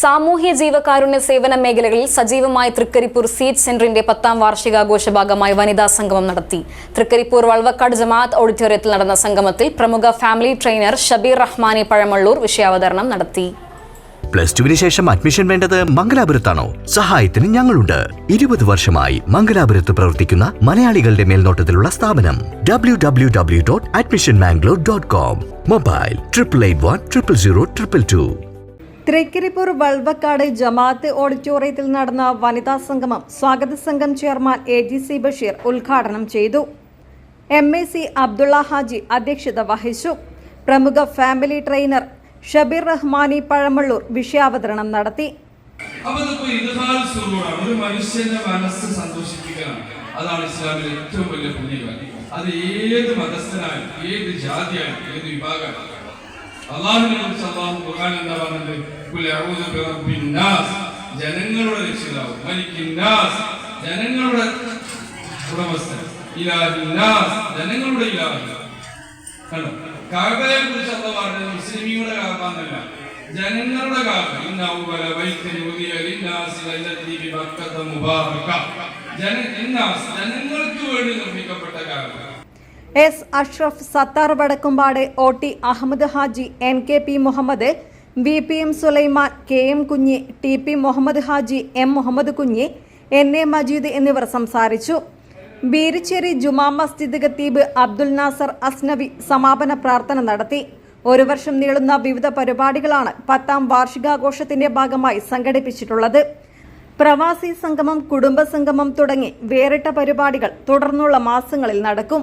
സാമൂഹ്യ ജീവകാരുണ്യ സേവന മേഖലകളിൽ സജീവമായ തൃക്കരിപ്പൂർ സീറ്റ് സെന്ററിന്റെ പത്താം വാർഷികാഘോഷ ഭാഗമായി വനിതാ സംഗമം നടത്തി. തൃക്കരിപ്പൂർ വൾവക്കാട് ജമാഅത്ത് ഓഡിറ്റോറിയത്തിൽ നടന്ന സംഗമത്തിൽ പ്രമുഖ ഫാമിലി ട്രെയിനർ ഷബീർ റഹ്മാനി പഴമള്ളൂർ വിഷയാവതരണം നടത്തി. പ്ലസ് ടുവിന് ശേഷം അഡ്മിഷൻ വേണ്ടത് മംഗലാപുരത്താണോ? സഹായത്തിന് ഞങ്ങളുണ്ട്. ഇരുപത് വർഷമായി മംഗലാപുരത്ത് പ്രവർത്തിക്കുന്ന മലയാളികളുടെ മേൽനോട്ടത്തിലുള്ള സ്ഥാപനം. W W W dot admission Mangalore dot com mobile. Triple eight one triple zero triple two Thrikaripur Valvakkad ജമാഅത്ത് ഓഡിറ്റോറിയത്തിൽ നടന്ന വനിതാ സംഗമം സ്വാഗത സംഘം chairman A G C Basheer ഉദ്ഘാടനം ചെയ്തു. M A C Abdulla Haji അധ്യക്ഷത വഹിച്ചു. പ്രമുഖ ഫാമിലി ട്രെയിനർ ഷബീർ റഹ്മാനി പഴമള്ളൂർ വിഷയാവതരണം നടത്തി. ഒരു മനസ്സ് അതാണ് ഇസ്ലാമിലെ ഏറ്റവും വലിയ പുണ്യകാര്യം അത് ഏത് മതസ്ഥനായാലും ഏത് ജാതിയായാലും ഏത് വിഭാഗമായാലും അള്ളാഹുവിനെ കുറിച്ച് അള്ളാഹു ഖുർആൻ എന്താ പറഞ്ഞത്? അഊദു ജനങ്ങളുടെ രക്ഷിതാവ് ജനങ്ങളുടെ ഉടമസ്ഥൻ ജനങ്ങളുടെ കണ്ടോ? കാബയെ കുറിച്ച് അല്ല പറഞ്ഞത് മുസ്ലിമീങ്ങളുടെ കാബ ജനങ്ങളുടെ കാബ. ജനങ്ങൾക്ക് വേണ്ടി നിർമ്മിക്കപ്പെട്ട Kaba. S Ashraf Sathar Vadakkumpad O T Ahammed Haji N K P Muhammad V P M Sulaiman K M Kunhi T P Muhammad Haji M Muhammad Kunhi N A Majeed എന്നിവർ സംസാരിച്ചു. ബീരിച്ചേരി ജുമാ മസ്ജിദ് ഖത്തീബ് അബ്ദുൽ നാസർ അസ്നവി സമാപന പ്രാർത്ഥന നടത്തി. ഒരു വർഷം നീളുന്ന വിവിധ പരിപാടികളാണ് പത്താം വാർഷികാഘോഷത്തിന്റെ ഭാഗമായി സംഘടിപ്പിച്ചിട്ടുള്ളത്. പ്രവാസി സംഗമം കുടുംബ സംഗമം തുടങ്ങി വേറിട്ട പരിപാടികൾ തുടർന്നുള്ള മാസങ്ങളിൽ നടക്കും.